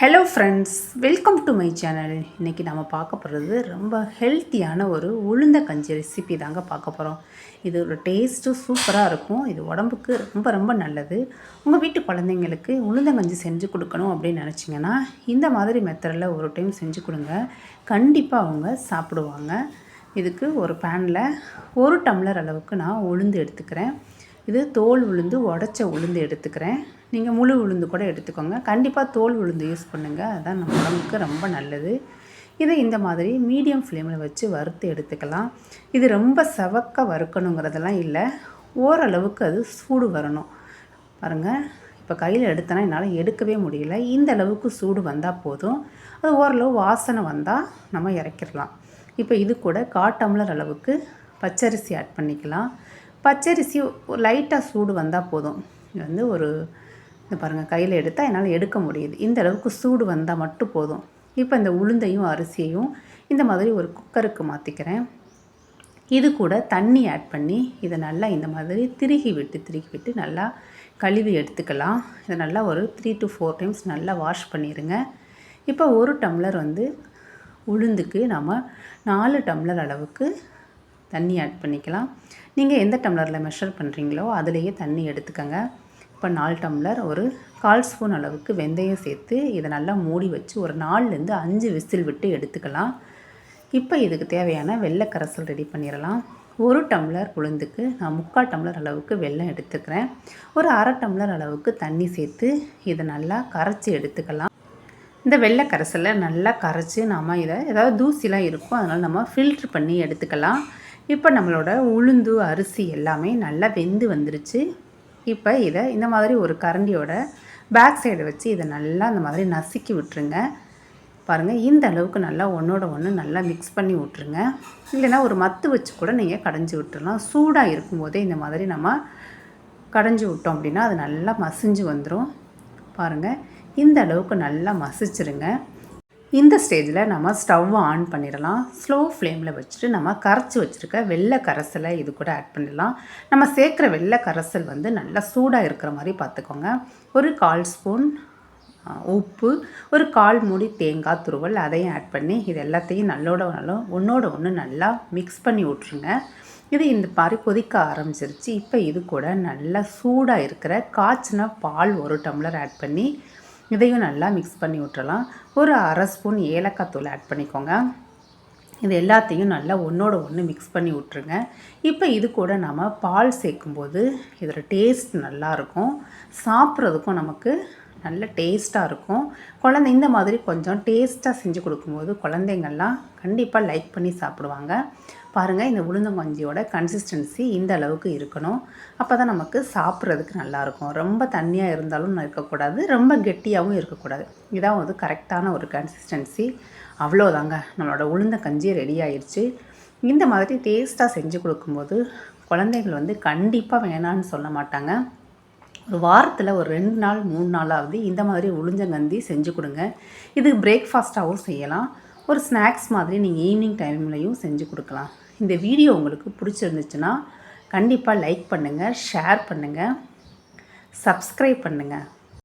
Hello friends welcome to my channel இன்றைக்கி நம்ம பார்க்க போகிறது ரொம்ப ஹெல்த்தியான ஒரு உளுந்த கஞ்சி ரெசிபி தாங்க பார்க்க போகிறோம் இது ஒரு டேஸ்ட்டு சூப்பராக இருக்கும். இது உடம்புக்கு ரொம்ப ரொம்ப நல்லது. உங்கள் வீட்டு குழந்தைங்களுக்கு உளுந்தங்கஞ்சி செஞ்சு கொடுக்கணும் அப்படின்னு நினச்சிங்கன்னா இந்த மாதிரி மெத்தடில் ஒரு டைம் செஞ்சு கொடுங்க. கண்டிப்பாக அவங்க சாப்பிடுவாங்க. இதுக்கு ஒரு பேனில் ஒரு டம்ளர் அளவுக்கு நான் உளுந்து எடுத்துக்கிறேன். இது தோல் உளுந்து உடச்ச உளுந்து எடுத்துக்கிறேன். நீங்கள் முழு உளுந்து கூட எடுத்துக்கோங்க. கண்டிப்பாக தோல் உளுந்து யூஸ் பண்ணுங்கள் அதுதான் நம்ம உடம்புக்கு ரொம்ப நல்லது. இதை இந்த மாதிரி மீடியம் ஃப்ளேமில் வச்சு வறுத்து எடுத்துக்கலாம். இது ரொம்ப செவக்க வறுக்கணுங்கிறதெல்லாம் இல்லை. ஓரளவுக்கு அது சூடு வரணும். பாருங்கள் இப்போ கையில் எடுத்தனா என்னால் எடுக்கவே முடியல. இந்த அளவுக்கு சூடு வந்தால் போதும். அது ஓரளவு வாசனை வந்தால் நம்ம இறக்கிடலாம். இப்போ இது கூட காட்டம்ளர் அளவுக்கு பச்சரிசி ஆட் பண்ணிக்கலாம். பச்சரிசி லைட்டாக சூடு வந்தால் போதும். இது வந்து ஒரு இந்த பாருங்கள் கையில் எடுத்தால் என்னால் எடுக்க முடியுது. இந்த அளவுக்கு சூடு வந்தால் மட்டும் போதும். இப்போ இந்த உளுந்தையும் அரிசியையும் இந்த மாதிரி ஒரு குக்கருக்கு மாற்றிக்கிறேன் இது கூட தண்ணி ஆட் பண்ணி இதை நல்லா இந்த மாதிரி திருகி விட்டு திருகி விட்டு நல்லா கழுவி எடுத்துக்கலாம். இதை நல்லா ஒரு த்ரீ டு ஃபோர் டைம்ஸ் நல்லா வாஷ் பண்ணிடுங்க இப்போ ஒரு டம்ளர் வந்து உளுந்துக்கு நம்ம நாலு டம்ளர் அளவுக்கு தண்ணி ஆட் பண்ணிக்கலாம். நீங்கள் எந்த டம்ளரில் மெஷர் பண்ணுறீங்களோ அதுலேயே தண்ணி எடுத்துக்கோங்க. இப்போ நாலு டம்ளர் ஒரு கால் ஸ்பூன் அளவுக்கு வெந்தயம் சேர்த்து இதை நல்லா மூடி வச்சு ஒரு நாலுலேருந்து அஞ்சு விசில் விட்டு எடுத்துக்கலாம். இப்போ இதுக்கு தேவையான வெள்ளை கரைசல் ரெடி பண்ணிடலாம். ஒரு டம்ளர் உளுந்துக்கு நான் முக்கால் டம்ளர் அளவுக்கு வெல்லம் எடுத்துக்கிறேன். ஒரு அரை டம்ளர் அளவுக்கு தண்ணி சேர்த்து இதை நல்லா கரைச்சி எடுத்துக்கலாம். இந்த வெள்ளை கரைசலை நல்லா கரைச்சி நாம் இதை ஏதாவது தூசிலாம் இருக்கும் அதனால் நம்ம ஃபில்ட்ரு பண்ணி எடுத்துக்கலாம். இப்போ நம்மளோட உளுந்து அரிசி எல்லாமே நல்லா வெந்து வந்துருச்சு. இப்போ இதை இந்த மாதிரி ஒரு கரண்டியோட பேக் சைடை வச்சு இதை நல்லா இந்த மாதிரி நசுக்கி விட்டுருங்க. பாருங்கள் இந்த அளவுக்கு நல்லா ஒன்றோட ஒன்று நல்லா மிக்ஸ் பண்ணி விட்ருங்க இல்லைனா ஒரு மத்து வச்சு கூட நீங்கள் கடைஞ்சி விட்டுறலாம். சூடாக இருக்கும்போதே இந்த மாதிரி நம்ம கடைஞ்சி விட்டோம் அப்படின்னா அது நல்லா மசிஞ்சு வந்துடும் பாருங்கள் இந்த அளவுக்கு நல்லா மசிச்சிருங்க. இந்த ஸ்டேஜில் நம்ம ஸ்டவ் ஆன் பண்ணிடலாம். ஸ்லோ ஃப்ளேமில் வச்சுட்டு நம்ம கரைச்சி வச்சுருக்க வெள்ளை கரைசலை இது கூட ஆட் பண்ணிடலாம். நம்ம சேர்க்குற வெள்ளை கரைசல் வந்து நல்லா சூடாக இருக்கிற மாதிரி பார்த்துக்கோங்க. ஒரு கால் ஸ்பூன் உப்பு ஒரு கால் மூடி தேங்காய் துருவல் அதையும் ஆட் பண்ணி இது எல்லாத்தையும் நல்லோட நல்லா ஒன்றோட ஒன்று நல்லா மிக்ஸ் பண்ணி விட்ருங்க இது இந்த மாதிரி கொதிக்க ஆரம்பிச்சிருச்சு. இப்போ இது கூட நல்லா சூடாக இருக்கிற காய்ச்சின பால் ஒரு டம்ளர் ஆட் பண்ணி இதையும் நல்லா மிக்ஸ் பண்ணி விட்டுறலாம் ஒரு அரை ஸ்பூன் ஏலக்காய் தூள் ஆட் பண்ணிக்கோங்க. இது எல்லாத்தையும் நல்லா ஒன்றோட ஒன்று மிக்ஸ் பண்ணி விட்ருங்க இப்போ இது கூட நம்ம பால் சேர்க்கும்போது இதோட டேஸ்ட் நல்லாயிருக்கும் சாப்பிட்றதுக்கும் நமக்கு நல்ல டேஸ்ட்டாக இருக்கும். குழந்தை இந்த மாதிரி கொஞ்சம் டேஸ்ட்டாக செஞ்சு கொடுக்கும்போது குழந்தைங்கள்லாம் கண்டிப்பாக லைக் பண்ணி சாப்பிடுவாங்க. பாருங்கள் இந்த உளுந்தங்கொஞ்சியோட கன்சிஸ்டன்சி இந்த அளவுக்கு இருக்கணும். அப்போ தான் நமக்கு சாப்பிட்றதுக்கு நல்லாயிருக்கும் ரொம்ப தண்ணியாக இருந்தாலும் இருக்கக்கூடாது. ரொம்ப கெட்டியாகவும் இருக்கக்கூடாது. இதான் வந்து கரெக்டான ஒரு கன்சிஸ்டன்சி அவ்வளோதாங்க நம்மளோட உளுந்த கஞ்சி ரெடி ஆயிடுச்சு இந்த மாதிரி டேஸ்ட்டாக செஞ்சு கொடுக்கும்போது குழந்தைகள் வந்து கண்டிப்பாக வேணான்னு சொல்ல மாட்டாங்க. ஒரு வாரத்தில் ஒரு ரெண்டு நாள் மூணு நாளாவது இந்த மாதிரி உளுஞ்சங்கந்தி செஞ்சு கொடுங்க. இது பிரேக்ஃபாஸ்ட்டாகவும் செய்யலாம். ஒரு ஸ்நாக்ஸ் மாதிரி நீங்கள் ஈவினிங் டைம்லையும் செஞ்சு கொடுக்கலாம். இந்த வீடியோ உங்களுக்கு பிடிச்சிருந்துச்சுன்னா கண்டிப்பாக லைக் பண்ணுங்கள் ஷேர் பண்ணுங்கள் சப்ஸ்கிரைப் பண்ணுங்கள்